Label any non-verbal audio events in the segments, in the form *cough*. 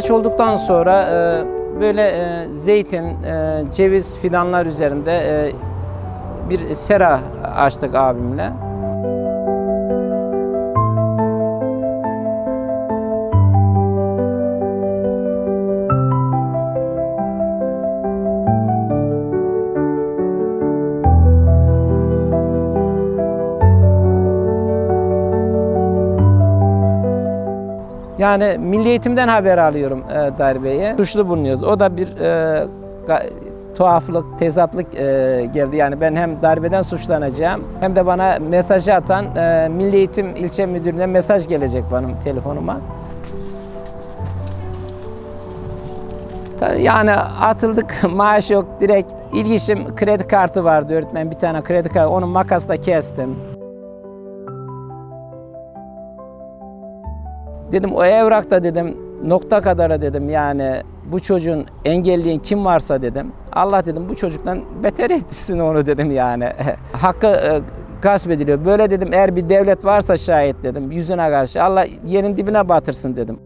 İhraç olduktan sonra e, böyle e, zeytin, e, ceviz fidanlar üzerinde e, bir sera açtık abimle. Yani Milli Eğitim'den haber alıyorum e, darbeyi. Suçlu bulunuyoruz. O da bir e, tuhaflık, tezatlık e, geldi. Yani ben hem darbeden suçlanacağım hem de bana mesajı atan e, Milli Eğitim İlçe Müdürlüğüne mesaj gelecek benim telefonuma. Yani atıldık, *laughs* maaş yok, direkt ilgişim kredi kartı vardı öğretmen bir tane kredi kartı, onu makasla kestim. Dedim o evrakta dedim nokta kadara dedim yani bu çocuğun engelleyen kim varsa dedim. Allah dedim bu çocuktan beter etsin onu dedim yani. *laughs* Hakkı e, gasp ediliyor. Böyle dedim eğer bir devlet varsa şayet dedim yüzüne karşı Allah yerin dibine batırsın dedim.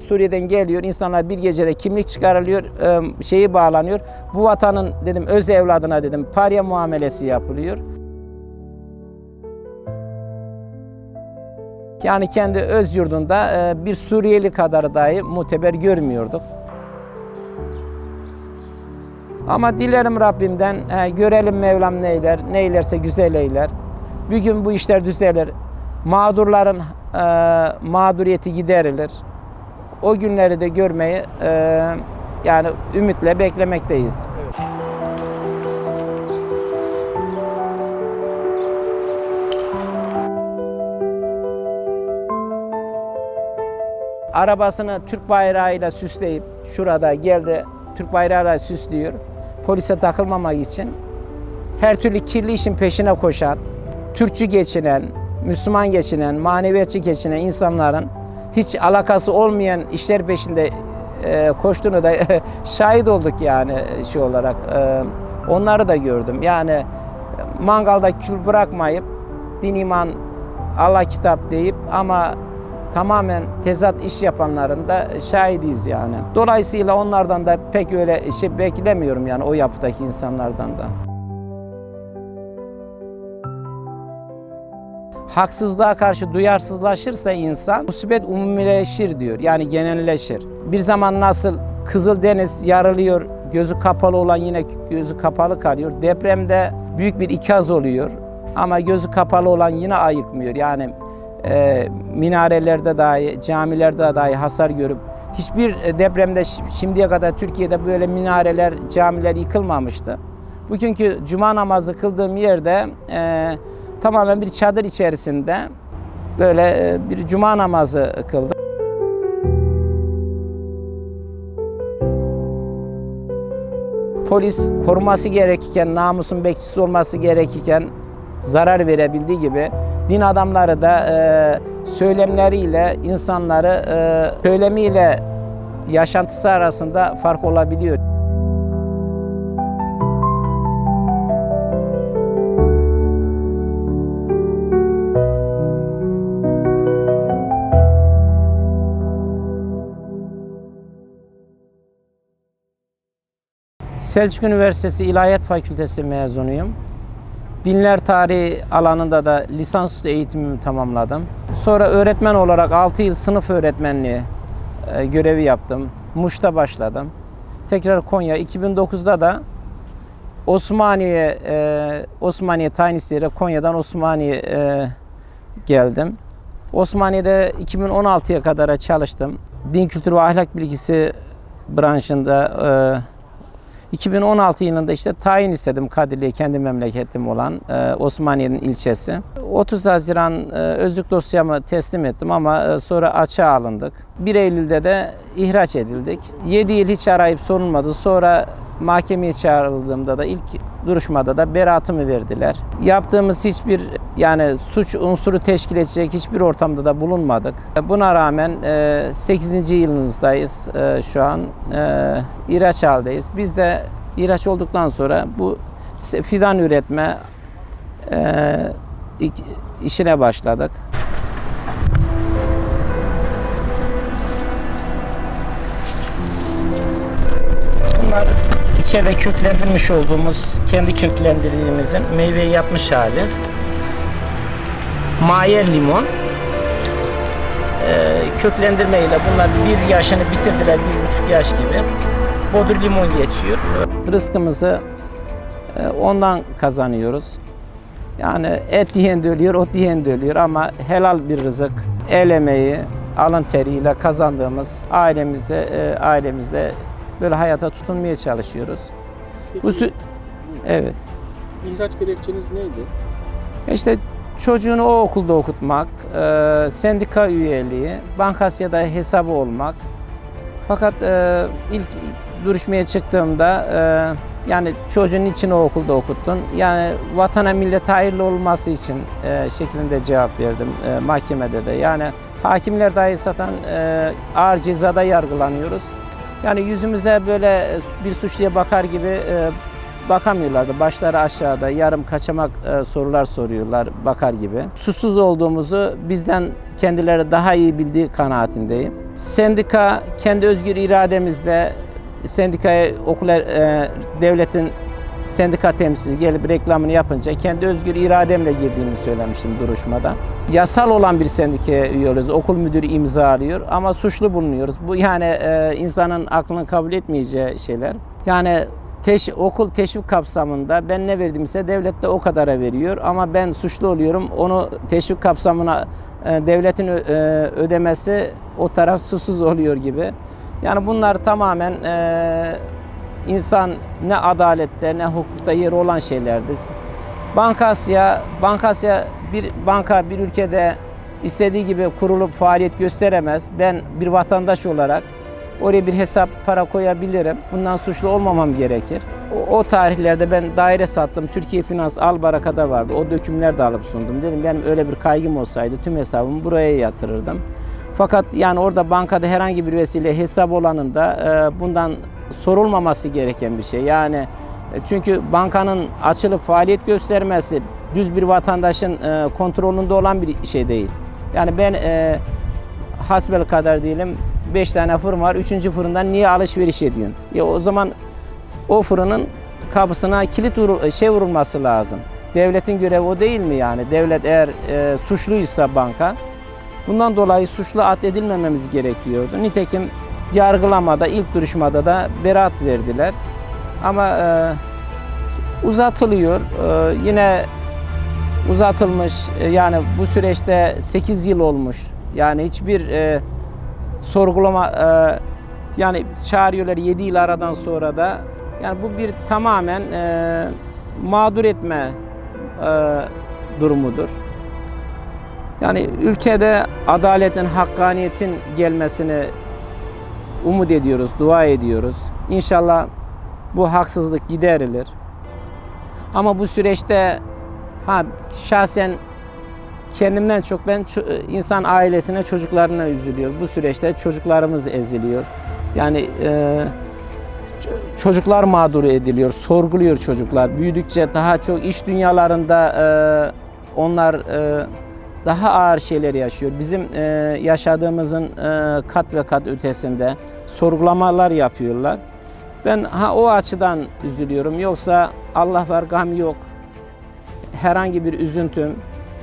Suriye'den geliyor insanlar bir gecede kimlik çıkarılıyor e, şeyi bağlanıyor. Bu vatanın dedim öz evladına dedim parya muamelesi yapılıyor. Yani kendi öz yurdunda e, bir Suriyeli kadar dahi muteber görmüyorduk. Ama dilerim Rabbimden görelim Mevlam neyler, neylerse güzel eyler. Bir gün bu işler düzelir. Mağdurların e, mağduriyeti giderilir. O günleri de görmeyi e, yani ümitle beklemekteyiz. Arabasını Türk bayrağıyla süsleyip şurada geldi Türk bayrağıyla süslüyor. Polise takılmamak için her türlü kirli işin peşine koşan, Türkçü geçinen, Müslüman geçinen, maneviyatçı geçinen insanların hiç alakası olmayan işler peşinde e, koştuğunu da *laughs* şahit olduk yani şey olarak. E, onları da gördüm. Yani mangalda kül bırakmayıp din iman Allah kitap deyip ama tamamen tezat iş yapanların da şahidiyiz yani. Dolayısıyla onlardan da pek öyle şey beklemiyorum yani o yapıdaki insanlardan da. Haksızlığa karşı duyarsızlaşırsa insan musibet umumileşir diyor. Yani genelleşir. Bir zaman nasıl Kızıldeniz yarılıyor, gözü kapalı olan yine gözü kapalı kalıyor. Depremde büyük bir ikaz oluyor ama gözü kapalı olan yine ayıkmıyor. Yani e, minarelerde dahi, camilerde dahi hasar görüp hiçbir depremde şi- şimdiye kadar Türkiye'de böyle minareler, camiler yıkılmamıştı. Bugünkü cuma namazı kıldığım yerde e, tamamen bir çadır içerisinde böyle e, bir cuma namazı kıldım. Polis koruması gerekirken, namusun bekçisi olması gerekirken zarar verebildiği gibi din adamları da e, söylemleriyle insanları e, söylemiyle yaşantısı arasında fark olabiliyor. Selçuk Üniversitesi İlahiyat Fakültesi mezunuyum. Dinler tarihi alanında da lisansüstü eğitimimi tamamladım. Sonra öğretmen olarak 6 yıl sınıf öğretmenliği e, görevi yaptım. Muş'ta başladım. Tekrar Konya 2009'da da Osmaniye e, Osmaniye tayin isteyerek Konya'dan Osmaniye e, geldim. Osmaniye'de 2016'ya kadar çalıştım. Din kültürü ve ahlak bilgisi branşında 2016 yılında işte tayin istedim Kadirli'ye kendi memleketim olan e, Osmaniye'nin ilçesi. 30 Haziran e, özlük dosyamı teslim ettim ama e, sonra açığa alındık. 1 Eylül'de de ihraç edildik. 7 yıl hiç arayıp sorulmadı. Sonra mahkemeye çağrıldığımda da ilk duruşmada da beraatımı verdiler. Yaptığımız hiçbir yani suç unsuru teşkil edecek hiçbir ortamda da bulunmadık. Buna rağmen e, 8. yılımızdayız e, şu an. E, İhraç haldeyiz. Biz de ihraç olduktan sonra bu fidan üretme e, işine başladık. Bunlar içeride köklendirmiş olduğumuz, kendi köklendirdiğimizin meyveyi yapmış hali. Mayer limon. Ee, köklendirmeyle bunlar bir yaşını bitirdiler, bir buçuk yaş gibi. Bodur limon geçiyor. Rızkımızı e, ondan kazanıyoruz. Yani et yiyen de ölüyor, ot yiyen de ölüyor ama helal bir rızık, el emeği, alın teriyle kazandığımız ailemize, e, ailemizde böyle hayata tutunmaya çalışıyoruz. Bu sü- evet. İhraç gerekçeniz neydi? İşte çocuğunu o okulda okutmak, e, sendika üyeliği, bankasyada hesabı olmak. Fakat e, ilk duruşmaya çıktığımda e, yani çocuğun için o okulda okuttun. Yani vatana millete hayırlı olması için e, şeklinde cevap verdim e, mahkemede de. Yani hakimler dahi satan e, ağır cezada yargılanıyoruz. Yani yüzümüze böyle bir suçluya bakar gibi e, bakamıyorlardı. Başları aşağıda, yarım kaçamak e, sorular soruyorlar bakar gibi. Susuz olduğumuzu bizden kendileri daha iyi bildiği kanaatindeyim. Sendika kendi özgür irademizle sendikaya okula e, devletin sendika temsilcisi gelip reklamını yapınca kendi özgür irademle girdiğimi söylemiştim duruşmada. Yasal olan bir sendikaya üye oluyoruz. Okul müdürü imzalıyor ama suçlu bulunuyoruz. Bu yani e, insanın aklını kabul etmeyeceği şeyler. Yani teş, okul teşvik kapsamında ben ne verdimse devlet de o kadara veriyor ama ben suçlu oluyorum. Onu teşvik kapsamına e, devletin ö- e, ödemesi o taraf susuz oluyor gibi. Yani bunlar tamamen e, insan ne adalette ne hukukta yeri olan şeylerdir. Bankasya, Bankasya bir banka bir ülkede istediği gibi kurulup faaliyet gösteremez. Ben bir vatandaş olarak oraya bir hesap para koyabilirim. Bundan suçlu olmamam gerekir. O, o tarihlerde ben daire sattım. Türkiye Finans Albaraka'da vardı. O dökümler de alıp sundum. Dedim benim öyle bir kaygım olsaydı tüm hesabımı buraya yatırırdım. Fakat yani orada bankada herhangi bir vesile hesap olanın da e, bundan sorulmaması gereken bir şey. Yani e, çünkü bankanın açılıp faaliyet göstermesi düz bir vatandaşın e, kontrolünde olan bir şey değil. Yani ben e, hasbel kadar diyelim 5 tane fırın var. Üçüncü fırından niye alışveriş ediyorsun? Ya o zaman o fırının kapısına kilit vurul- şey vurulması lazım. Devletin görevi o değil mi yani? Devlet eğer e, suçluysa banka bundan dolayı suçlu addedilmememiz gerekiyordu. Nitekim yargılamada ilk duruşmada da beraat verdiler. Ama e, uzatılıyor. E, yine uzatılmış. E, yani bu süreçte 8 yıl olmuş. Yani hiçbir e, sorgulama e, yani çağırıyorlar 7 yıl aradan sonra da yani bu bir tamamen e, mağdur etme e, durumudur. Yani ülkede adaletin, hakkaniyetin gelmesini umut ediyoruz, dua ediyoruz. İnşallah bu haksızlık giderilir. Ama bu süreçte ha şahsen kendimden çok ben insan ailesine, çocuklarına üzülüyor. Bu süreçte çocuklarımız eziliyor. Yani e, çocuklar mağdur ediliyor, sorguluyor çocuklar. Büyüdükçe daha çok iş dünyalarında e, onlar e, daha ağır şeyler yaşıyor. Bizim e, yaşadığımızın e, kat ve kat ötesinde sorgulamalar yapıyorlar. Ben ha o açıdan üzülüyorum. Yoksa Allah var gam yok. Herhangi bir üzüntüm,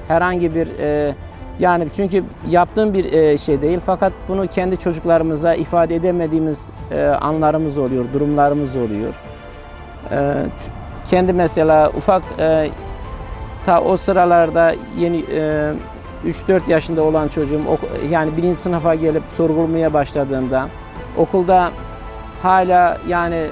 herhangi bir e, yani çünkü yaptığım bir e, şey değil fakat bunu kendi çocuklarımıza ifade edemediğimiz e, anlarımız oluyor, durumlarımız oluyor. E, kendi mesela ufak e, ta o sıralarda yeni e, 3-4 yaşında olan çocuğum yani birinci sınıfa gelip sorgulamaya başladığında okulda hala yani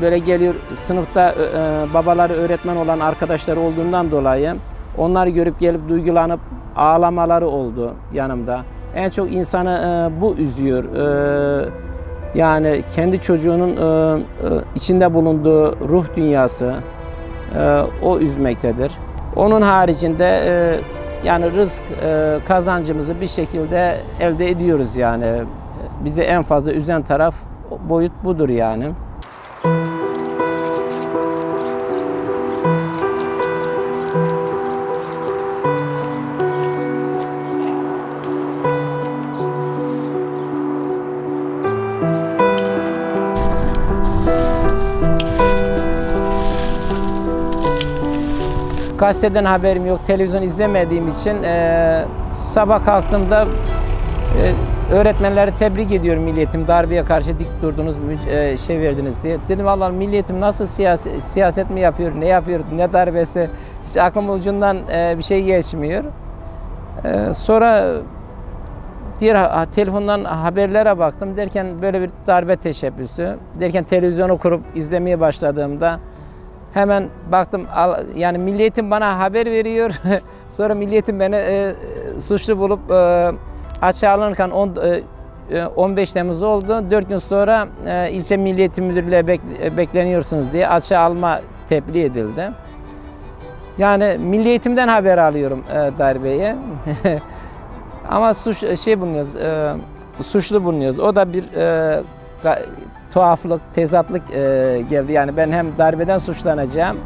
böyle geliyor sınıfta e, babaları öğretmen olan arkadaşları olduğundan dolayı onları görüp gelip duygulanıp ağlamaları oldu yanımda. En çok insanı e, bu üzüyor. E, yani kendi çocuğunun e, e, içinde bulunduğu ruh dünyası e, o üzmektedir. Onun haricinde e, yani rızk e, kazancımızı bir şekilde elde ediyoruz yani. Bizi en fazla üzen taraf boyut budur yani. Gazeteden haberim yok, televizyon izlemediğim için e, sabah kalktığımda e, öğretmenleri tebrik ediyorum milliyetim darbeye karşı dik durdunuz, e, şey verdiniz diye. Dedim Allah milliyetim nasıl siyasi, siyaset mi yapıyor, ne yapıyor, ne darbesi hiç aklım ucundan e, bir şey geçmiyor. E, sonra diğer telefondan haberlere baktım derken böyle bir darbe teşebbüsü derken televizyonu kurup izlemeye başladığımda hemen baktım yani milliyetim bana haber veriyor *laughs* sonra milliyetim beni e, suçlu bulup e, açığa alınırken on- e, e, 15 Temmuz oldu. 4 gün sonra e, ilçe milliyetim müdürlüğe bek- e, bekleniyorsunuz diye açığa alma tebliğ edildi. Yani milli eğitimden haber alıyorum e, darbeyi. *laughs* Ama suç şey bulunuyoruz, e, suçlu bulunuyoruz. O da bir e, tuhaflık, tezatlık e, geldi. Yani ben hem darbeden suçlanacağım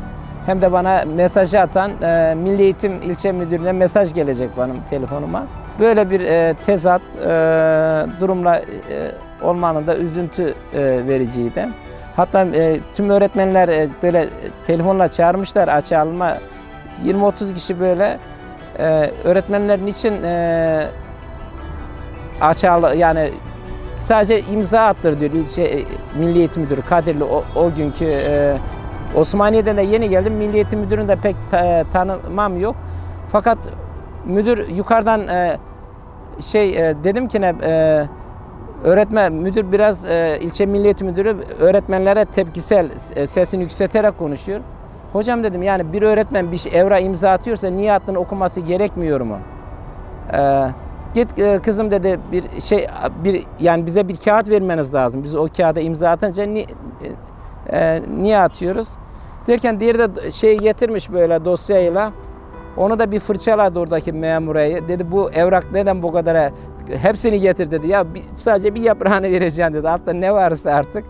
hem de bana mesajı atan e, Milli Eğitim İlçe Müdürlüğü'ne mesaj gelecek benim telefonuma. Böyle bir e, tezat e, durumla e, olmanın da üzüntü e, vericiydi. Hatta e, tüm öğretmenler e, böyle telefonla çağırmışlar açığa alma. 20-30 kişi böyle e, öğretmenlerin için e, açığa yani sadece imza attır diyor ilçe e, Milli Eğitim Müdürü Kadirli o, o günkü e, Osmaniye'den de yeni geldim. Milli Eğitim Müdürü'nü de pek ta- tanımam yok. Fakat müdür yukarıdan e, şey e, dedim ki ne e, öğretmen müdür biraz e, ilçe Milli Eğitim Müdürü öğretmenlere tepkisel e, sesini yükselterek konuşuyor. Hocam dedim yani bir öğretmen bir şey- evra imza atıyorsa niye attığını okuması gerekmiyor mu? Ee, git e, kızım dedi bir şey bir yani bize bir kağıt vermeniz lazım. Biz o kağıda imza atınca ni, e, niye atıyoruz? Derken diğeri de şey getirmiş böyle dosyayla. Onu da bir fırçaladı oradaki memurayı. Dedi bu evrak neden bu kadar hepsini getir dedi. Ya bir- sadece bir yaprağını vereceğim dedi. Altta ne varsa artık.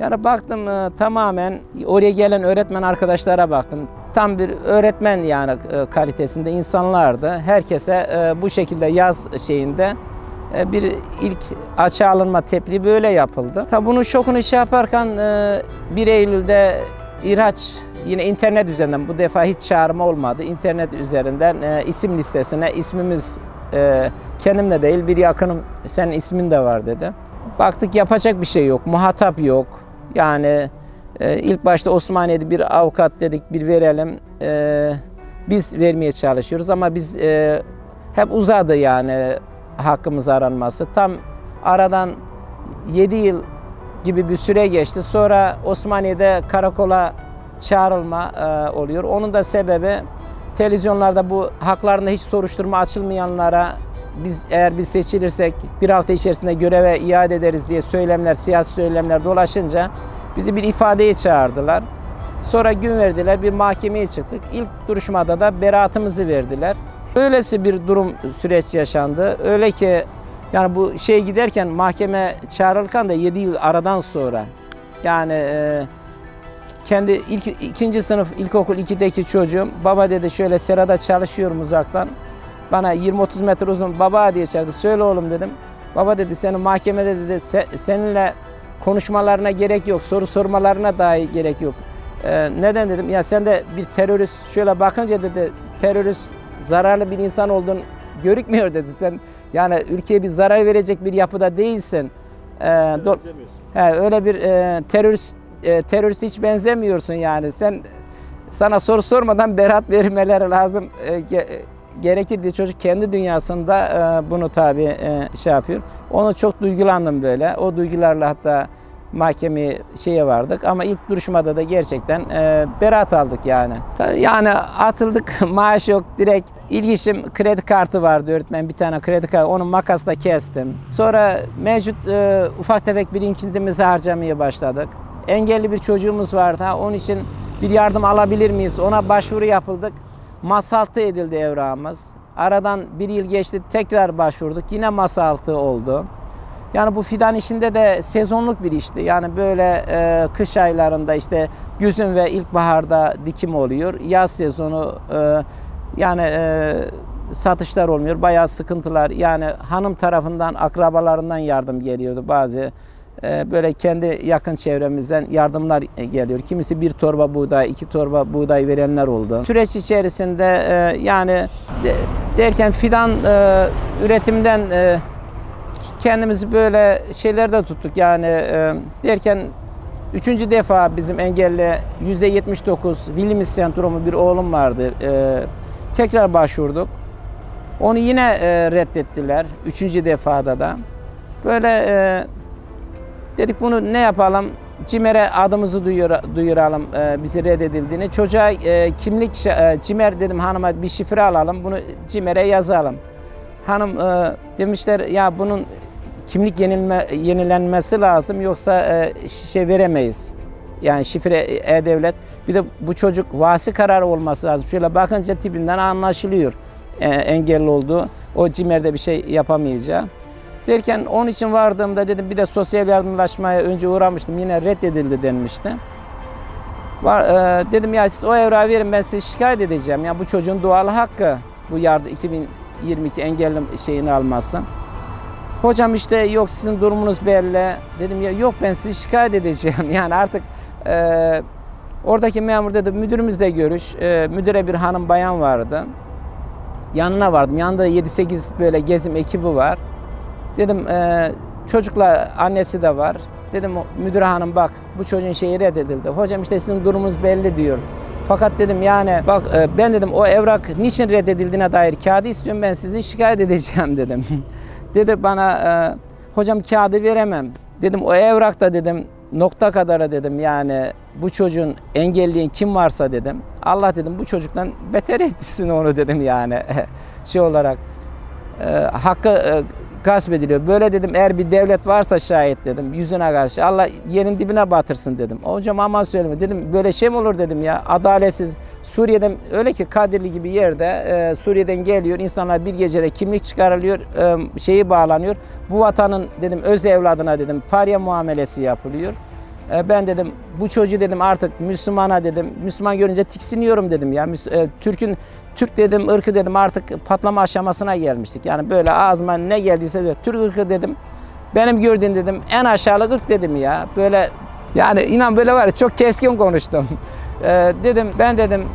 Yani baktım e, tamamen oraya gelen öğretmen arkadaşlara baktım. Tam bir öğretmen yani e, kalitesinde insanlardı. Herkese e, bu şekilde yaz şeyinde e, bir ilk açığa alınma tebliği böyle yapıldı. Tabi bunun şokunu şey yaparken e, 1 Eylül'de İhraç yine internet üzerinden bu defa hiç çağrıma olmadı. İnternet üzerinden isim listesine ismimiz kendimle değil bir yakınım senin ismin de var dedi. Baktık yapacak bir şey yok, muhatap yok. Yani e, ilk başta Osmaniye'de bir avukat dedik bir verelim. E, biz vermeye çalışıyoruz ama biz e, hep uzadı yani hakkımız aranması. Tam aradan 7 yıl gibi bir süre geçti. Sonra Osmaniye'de karakola çağrılma e, oluyor. Onun da sebebi televizyonlarda bu haklarında hiç soruşturma açılmayanlara biz eğer biz seçilirsek bir hafta içerisinde göreve iade ederiz diye söylemler, siyasi söylemler dolaşınca bizi bir ifadeye çağırdılar. Sonra gün verdiler, bir mahkemeye çıktık. İlk duruşmada da beraatımızı verdiler. Böylesi bir durum süreç yaşandı. Öyle ki yani bu şey giderken mahkeme çağrılırken de 7 yıl aradan sonra yani e, kendi ilk ikinci sınıf ilkokul 2'deki çocuğum baba dedi şöyle serada çalışıyorum uzaktan. Bana 20-30 metre uzun baba diye çağırdı. Söyle oğlum dedim. Baba dedi senin mahkemede dedi "se- seninle konuşmalarına gerek yok. Soru sormalarına dahi gerek yok. Ee, neden dedim? Ya sen de bir terörist şöyle bakınca dedi terörist zararlı bir insan olduğun görükmüyor dedi. Sen yani ülkeye bir zarar verecek bir yapıda değilsin. Ee, do-. He, öyle bir e, terörist e, terörist hiç benzemiyorsun yani. Sen sana soru sormadan berat vermeleri lazım e, gerekir diye çocuk kendi dünyasında e, bunu tabi e, şey yapıyor. Onu çok duygulandım böyle. O duygularla hatta mahkemeye şeye vardık ama ilk duruşmada da gerçekten e, beraat aldık yani. Yani atıldık *laughs* maaş yok direkt ilgişim kredi kartı vardı öğretmen bir tane kredi kartı onu makasla kestim. Sonra mevcut e, ufak tefek birikintimizi harcamaya başladık. Engelli bir çocuğumuz vardı ha, onun için bir yardım alabilir miyiz ona başvuru yapıldık. Masaltı edildi evrağımız. Aradan bir yıl geçti tekrar başvurduk yine masaltı oldu. Yani bu fidan işinde de sezonluk bir işti. Yani böyle e, kış aylarında işte güzün ve ilkbaharda dikim oluyor. Yaz sezonu e, yani e, satışlar olmuyor. Bayağı sıkıntılar. Yani hanım tarafından akrabalarından yardım geliyordu bazı böyle kendi yakın çevremizden yardımlar e, geliyor. Kimisi bir torba buğday, iki torba buğday verenler oldu. Süreç içerisinde e, yani de- derken fidan e, üretimden kendimizi böyle şeylerde tuttuk yani derken üçüncü defa bizim engelli yüzde 79 Williams sendromu bir oğlum vardı. Tekrar başvurduk. Onu yine reddettiler. Üçüncü defada da. Böyle dedik bunu ne yapalım? CİMER'e adımızı duyur, duyuralım e, bizi reddedildiğini. Çocuğa e, kimlik, e, CİMER dedim hanıma bir şifre alalım. Bunu CİMER'e yazalım. Hanım e, demişler ya bunun kimlik yenilme, yenilenmesi lazım yoksa e, şey veremeyiz. Yani şifre e, e-devlet. Bir de bu çocuk vasi kararı olması lazım. Şöyle bakınca tipinden anlaşılıyor e, engelli olduğu. O CİMER'de bir şey yapamayacağı. Derken onun için vardığımda dedim bir de sosyal yardımlaşmaya önce uğramıştım. Yine reddedildi denmişti. Var, e, dedim ya siz o evrağı verin ben size şikayet edeceğim. Ya bu çocuğun doğal hakkı bu yardım 2022 engelli şeyini alması. Hocam işte yok sizin durumunuz belli. Dedim ya yok ben sizi şikayet edeceğim. *laughs* Yani artık e, oradaki memur dedi müdürümüzle görüş. E, müdüre bir hanım bayan vardı. Yanına vardım. Yanında 7-8 böyle gezim ekibi var. Dedim e, çocukla annesi de var. Dedim müdür hanım bak bu çocuğun şeyi reddedildi. Hocam işte sizin durumunuz belli diyor. Fakat dedim yani bak e, ben dedim o evrak niçin reddedildiğine dair kağıdı istiyorum ben sizi şikayet edeceğim *laughs* dedim. Dedi bana e, hocam kağıdı veremem. Dedim o evrakta dedim nokta kadara dedim yani bu çocuğun engelliğin kim varsa dedim. Allah dedim bu çocuktan beter etsin onu *laughs* dedim yani *laughs* şey olarak e, hakkı e, gasp ediliyor. Böyle dedim eğer bir devlet varsa şayet dedim yüzüne karşı Allah yerin dibine batırsın dedim. Hocam aman söyleme dedim böyle şey mi olur dedim ya adaletsiz Suriye'den öyle ki Kadirli gibi yerde e, Suriye'den geliyor insanlar bir gecede kimlik çıkarılıyor e, şeyi bağlanıyor. Bu vatanın dedim öz evladına dedim parya muamelesi yapılıyor. E, Ben dedim bu çocuğu dedim artık Müslümana dedim. Müslüman görünce tiksiniyorum dedim ya. E, Türk'ün Türk dedim ırkı dedim artık patlama aşamasına gelmiştik. Yani böyle ağzıma ne geldiyse de Türk ırkı dedim. Benim gördüğüm dedim en aşağılık ırk dedim ya. Böyle yani inan böyle var ya çok keskin konuştum. *laughs* E, dedim ben dedim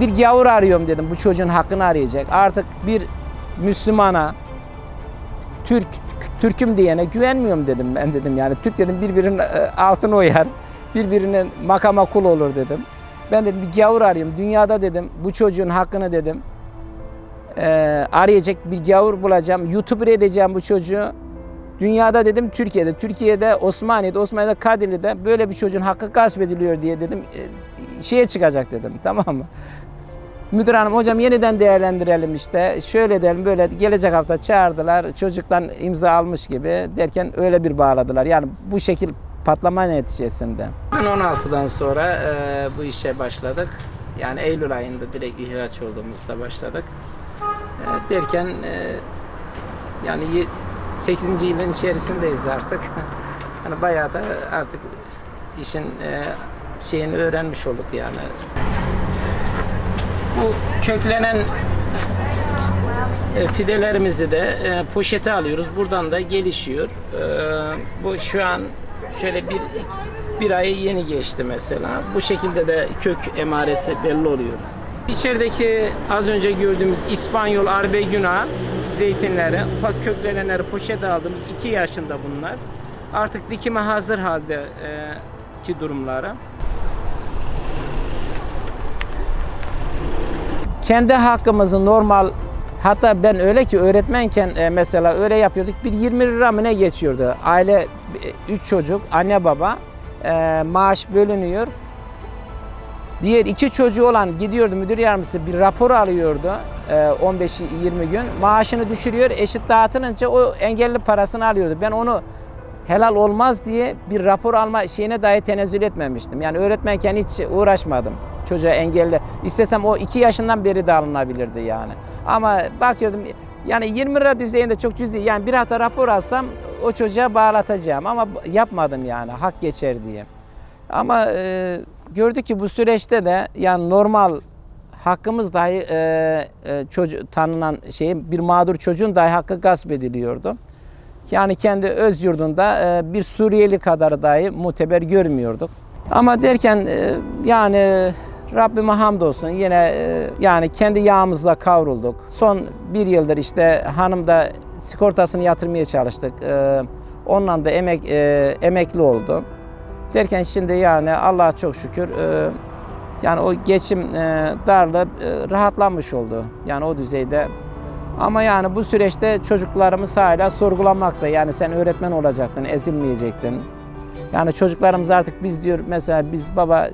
bir gavur arıyorum dedim bu çocuğun hakkını arayacak. Artık bir Müslümana Türk Türk'üm diyene güvenmiyorum dedim ben dedim yani Türk dedim birbirinin e, altına uyar birbirinin makama kul olur dedim. Ben dedim bir gavur arıyorum dünyada dedim bu çocuğun hakkını dedim e, arayacak bir gavur bulacağım YouTuber edeceğim bu çocuğu. Dünyada dedim Türkiye'de, Türkiye'de Osmaniye'de, Osmaniye'de Kadirli'de böyle bir çocuğun hakkı gasp ediliyor diye dedim e, şeye çıkacak dedim tamam mı? Müdür hanım hocam yeniden değerlendirelim işte. Şöyle edelim böyle gelecek hafta çağırdılar. Çocuktan imza almış gibi derken öyle bir bağladılar. Yani bu şekil patlama neticesinde. 2016'dan sonra e, bu işe başladık. Yani Eylül ayında direkt ihraç olduğumuzda başladık. E, derken e, yani 8. yılın içerisindeyiz artık. *laughs* Yani bayağı da artık işin e, şeyini öğrenmiş olduk yani. Bu köklenen e, fidelerimizi de e, poşete alıyoruz. Buradan da gelişiyor. E, bu şu an şöyle bir bir ayı yeni geçti mesela. Bu şekilde de kök emaresi belli oluyor. İçerideki az önce gördüğümüz İspanyol Arbeguna zeytinleri, ufak köklenenleri poşete aldığımız 2 yaşında bunlar. Artık dikime hazır halde ki durumları. Kendi hakkımızı normal hatta ben öyle ki öğretmenken e, mesela öyle yapıyorduk. Bir 20 lira mı ne geçiyordu? Aile 3 çocuk anne baba e, maaş bölünüyor. Diğer iki çocuğu olan gidiyordu müdür yardımcısı bir rapor alıyordu e, 15-20 gün. Maaşını düşürüyor eşit dağıtılınca o engelli parasını alıyordu. Ben onu helal olmaz diye bir rapor alma şeyine dahi tenezzül etmemiştim. Yani öğretmenken hiç uğraşmadım çocuğa engelli. İstesem o iki yaşından beri de alınabilirdi yani. Ama bakıyordum yani 20 lira düzeyinde çok cüzi yani bir hafta rapor alsam o çocuğa bağlatacağım ama yapmadım yani hak geçer diye. Ama e, gördük ki bu süreçte de yani normal hakkımız dahi e, e, çocuğu, tanınan şeyin bir mağdur çocuğun dahi hakkı gasp ediliyordu. Yani kendi öz yurdunda e, bir Suriyeli kadar dahi muteber görmüyorduk. Ama derken e, yani Rabbime hamdolsun yine e, yani kendi yağımızla kavrulduk. Son bir yıldır işte hanım da sigortasını yatırmaya çalıştık. Onunla da emek emekli oldu. Derken şimdi yani Allah'a çok şükür yani o geçim darlığı rahatlanmış oldu. Yani o düzeyde. Ama yani bu süreçte çocuklarımız hala sorgulamakta. Yani sen öğretmen olacaktın, ezilmeyecektin. Yani çocuklarımız artık biz diyor mesela biz baba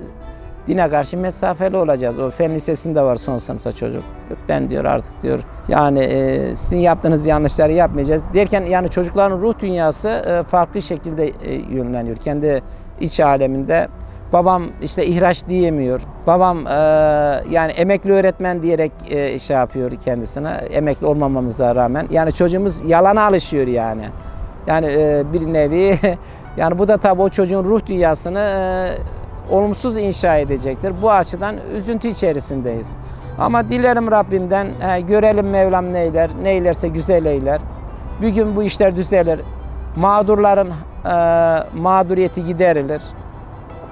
dine karşı mesafeli olacağız. O fen lisesinde var son sınıfta çocuk. Ben diyor artık diyor yani e, sizin yaptığınız yanlışları yapmayacağız. Derken yani çocukların ruh dünyası e, farklı şekilde e, yönleniyor. Kendi iç aleminde. Babam işte ihraç diyemiyor. Babam e, yani emekli öğretmen diyerek e, şey yapıyor kendisine. Emekli olmamamıza rağmen. Yani çocuğumuz yalana alışıyor yani. Yani e, bir nevi *laughs* yani bu da tabii o çocuğun ruh dünyasını e, olumsuz inşa edecektir. Bu açıdan üzüntü içerisindeyiz. Ama dilerim Rabbimden e, görelim Mevlam neyler, neylerse güzel eyler. Bir gün bu işler düzelir. Mağdurların e, mağduriyeti giderilir.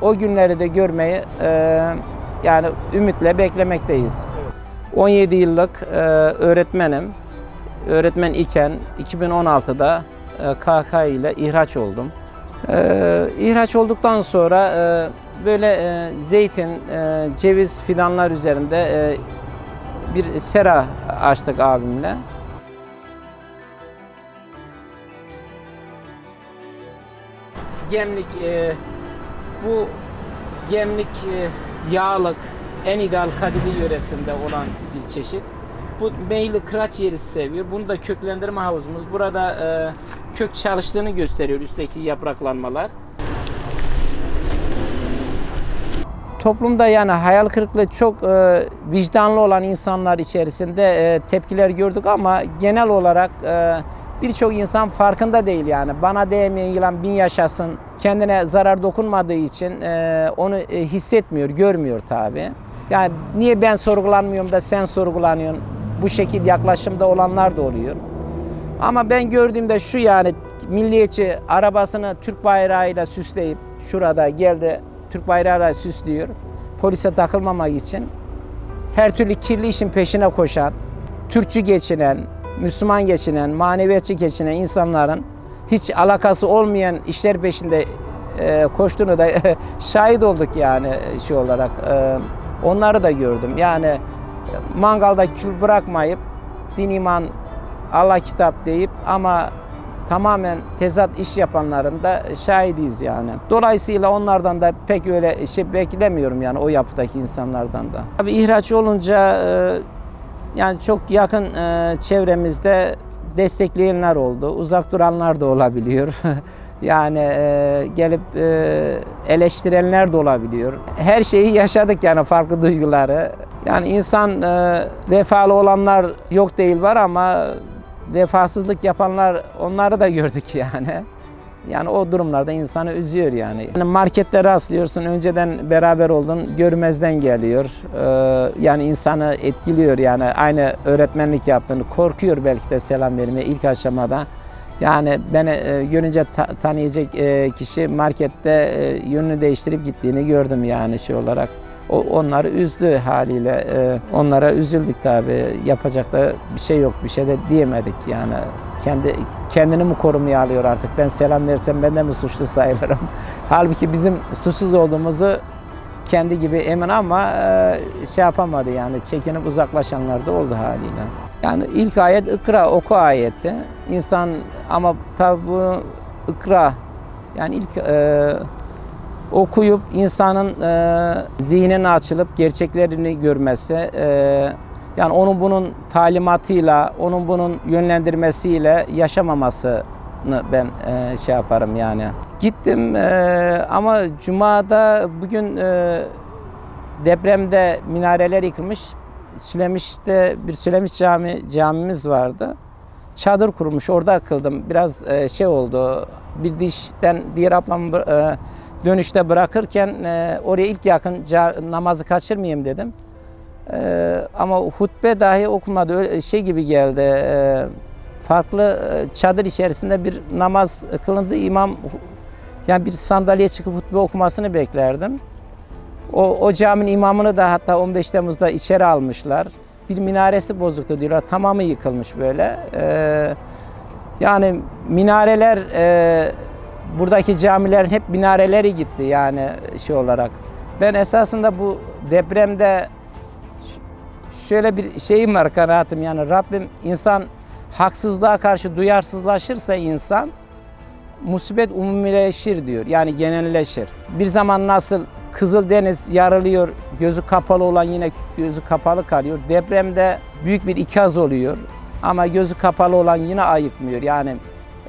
O günleri de görmeyi e, yani ümitle beklemekteyiz. 17 yıllık e, öğretmenim. Öğretmen iken 2016'da e, KK ile ihraç oldum. E, ihraç olduktan sonra e, böyle e, zeytin, e, ceviz fidanlar üzerinde e, bir sera açtık abimle. Gemlik e, bu gemlik e, yağlık en ideal Kadili yöresinde olan bir çeşit. Bu meyli kıraç yeri seviyor. Bunu da köklendirme havuzumuz. Burada e, kök çalıştığını gösteriyor üstteki yapraklanmalar. Toplumda yani hayal kırıklığı çok e, vicdanlı olan insanlar içerisinde e, tepkiler gördük ama genel olarak e, birçok insan farkında değil yani. Bana değmeyen yılan bin yaşasın. Kendine zarar dokunmadığı için e, onu e, hissetmiyor, görmüyor tabi. Yani niye ben sorgulanmıyorum da sen sorgulanıyorsun? Bu şekil yaklaşımda olanlar da oluyor. Ama ben gördüğümde şu yani milliyetçi arabasını Türk bayrağıyla süsleyip şurada geldi Türk bayrağıyla süslüyor. Polise takılmamak için her türlü kirli işin peşine koşan, Türkçü geçinen, Müslüman geçinen, maneviyatçı geçinen insanların hiç alakası olmayan işler peşinde e, koştuğunu da *laughs* şahit olduk yani şey olarak. E, onları da gördüm. Yani mangalda kül bırakmayıp din iman Allah kitap deyip ama tamamen tezat iş yapanların da şahidiyiz yani. Dolayısıyla onlardan da pek öyle şey beklemiyorum yani o yapıdaki insanlardan da. Tabii ihraç olunca e, yani çok yakın e, çevremizde destekleyenler oldu. Uzak duranlar da olabiliyor. *laughs* yani e, gelip e, eleştirenler de olabiliyor. Her şeyi yaşadık yani farklı duyguları. Yani insan e, vefalı olanlar yok değil var ama vefasızlık yapanlar onları da gördük yani. Yani o durumlarda insanı üzüyor yani. yani markette rastlıyorsun, önceden beraber oldun, görmezden geliyor. Ee, yani insanı etkiliyor yani aynı öğretmenlik yaptığını korkuyor belki de selam vermeye ilk aşamada. Yani beni e, görünce ta- tanıyacak e, kişi markette e, yönünü değiştirip gittiğini gördüm yani şey olarak. O onları üzdü haliyle. E, onlara üzüldük tabii. Yapacak da bir şey yok, bir şey de diyemedik yani. Kendi kendini mi korumaya alıyor artık? Ben selam versem ben de mi suçlu sayılırım? *laughs* Halbuki bizim suçsuz olduğumuzu kendi gibi emin ama e, şey yapamadı yani çekinip uzaklaşanlar da oldu haliyle. Yani ilk ayet ikra oku ayeti. İnsan ama tabi bu ikra yani ilk e, okuyup insanın e, zihninin açılıp gerçeklerini görmesi, e, yani onun bunun talimatıyla, onun bunun yönlendirmesiyle yaşamamasını ben e, şey yaparım yani. Gittim e, ama Cuma'da bugün e, depremde minareler yıkılmış. Sülemiş'te bir Sülemiş cami camimiz vardı. Çadır kurmuş orada kıldım. Biraz e, şey oldu. Bir dişten diğer ablam e, dönüşte bırakırken e, oraya ilk yakın namazı kaçırmayayım dedim. E, ama hutbe dahi okumadı. Öyle şey gibi geldi. e, farklı e, çadır içerisinde bir namaz kılındı. İmam yani bir sandalye çıkıp hutbe okumasını beklerdim. O, o caminin imamını da hatta 15 Temmuz'da içeri almışlar. Bir minaresi bozuktu diyorlar. Tamamı yıkılmış böyle. Ee, yani minareler e, buradaki camilerin hep minareleri gitti yani şey olarak. Ben esasında bu depremde şöyle bir şeyim var kanaatim yani Rabbim insan haksızlığa karşı duyarsızlaşırsa insan musibet umumileşir diyor. Yani genelleşir. Bir zaman nasıl Kızıldeniz yarılıyor, gözü kapalı olan yine gözü kapalı kalıyor. Depremde büyük bir ikaz oluyor ama gözü kapalı olan yine ayıkmıyor. Yani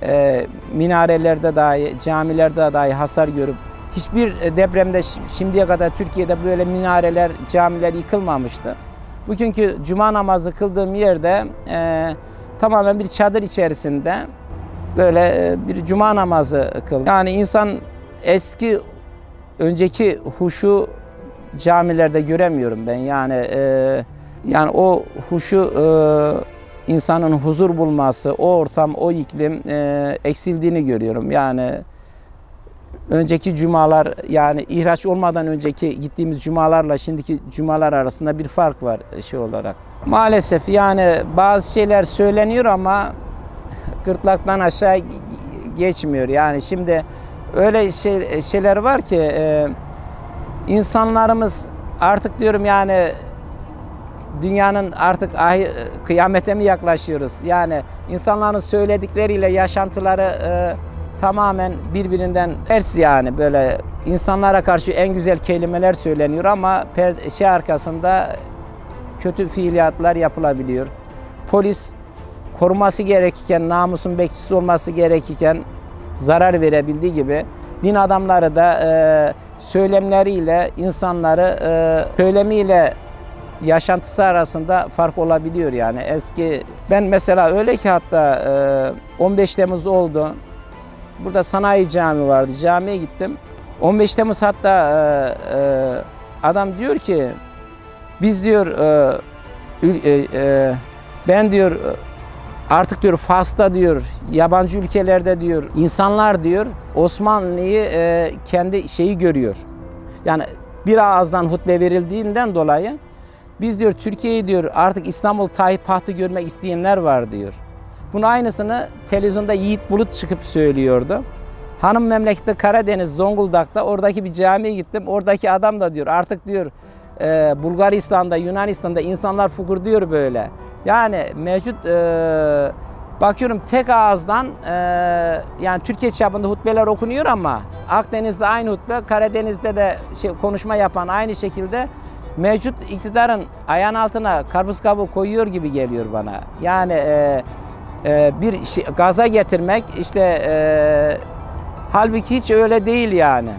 e, minarelerde dahi, camilerde dahi hasar görüp hiçbir depremde şi- şimdiye kadar Türkiye'de böyle minareler, camiler yıkılmamıştı. Bugünkü cuma namazı kıldığım yerde e, tamamen bir çadır içerisinde böyle e, bir cuma namazı kıldı. Yani insan eski önceki huşu camilerde göremiyorum ben. Yani e, yani o huşu e, insanın huzur bulması, o ortam, o iklim e, eksildiğini görüyorum. Yani önceki cumalar yani ihraç olmadan önceki gittiğimiz cumalarla şimdiki cumalar arasında bir fark var şey olarak. Maalesef yani bazı şeyler söyleniyor ama gırtlaktan aşağı geçmiyor. Yani şimdi öyle şey, şeyler var ki e, insanlarımız artık diyorum yani dünyanın artık ahi- kıyamete mi yaklaşıyoruz? Yani insanların söyledikleriyle yaşantıları e, tamamen birbirinden ters yani böyle insanlara karşı en güzel kelimeler söyleniyor ama per, şey arkasında kötü fiiliyatlar yapılabiliyor. Polis koruması gerekirken, namusun bekçisi olması gerekirken zarar verebildiği gibi din adamları da e, söylemleriyle insanları e, söylemiyle yaşantısı arasında fark olabiliyor yani. Eski ben mesela öyle ki hatta e, 15 Temmuz oldu. Burada sanayi cami vardı. Camiye gittim. 15 Temmuz hatta e, e, adam diyor ki biz diyor e, e, e, ben diyor artık diyor Fas'ta diyor yabancı ülkelerde diyor insanlar diyor Osmanlı'yı e, kendi şeyi görüyor. Yani bir ağızdan hutbe verildiğinden dolayı biz diyor Türkiye'yi diyor artık İstanbul Tayyip Pahtı görmek isteyenler var diyor. Bunun aynısını televizyonda Yiğit Bulut çıkıp söylüyordu. Hanım memleketi Karadeniz, Zonguldak'ta oradaki bir camiye gittim. Oradaki adam da diyor artık diyor e, Bulgaristan'da, Yunanistan'da insanlar fukur diyor böyle. Yani mevcut e, bakıyorum tek ağızdan e, yani Türkiye çapında hutbeler okunuyor ama Akdeniz'de aynı hutbe, Karadeniz'de de şey, konuşma yapan aynı şekilde mevcut iktidarın ayağın altına karpuz kabuğu koyuyor gibi geliyor bana. Yani e, e, bir şey, gaza getirmek işte e, halbuki hiç öyle değil yani.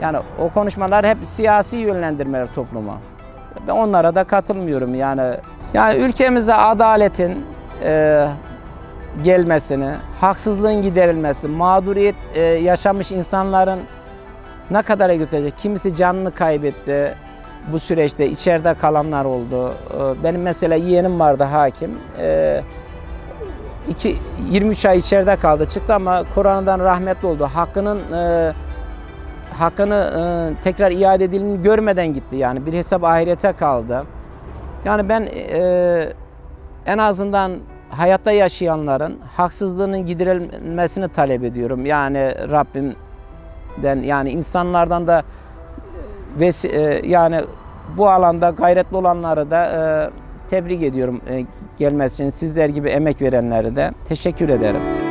Yani o konuşmalar hep siyasi yönlendirmeler topluma. Ben onlara da katılmıyorum yani. Yani ülkemize adaletin e, gelmesini, haksızlığın giderilmesi, mağduriyet e, yaşamış insanların ne kadar götürecek? Kimisi canını kaybetti bu süreçte, içeride kalanlar oldu. E, benim mesela yeğenim vardı hakim. E, iki, 23 ay içeride kaldı çıktı ama koronadan rahmetli oldu. Hakkının e, hakkını e, tekrar iade edildiğini görmeden gitti yani bir hesap ahirete kaldı. Yani ben e, en azından hayatta yaşayanların haksızlığının giderilmesini talep ediyorum. Yani Rabbimden yani insanlardan da ve yani bu alanda gayretli olanları da e, tebrik ediyorum e, gelmesi. Sizler gibi emek verenleri de teşekkür ederim.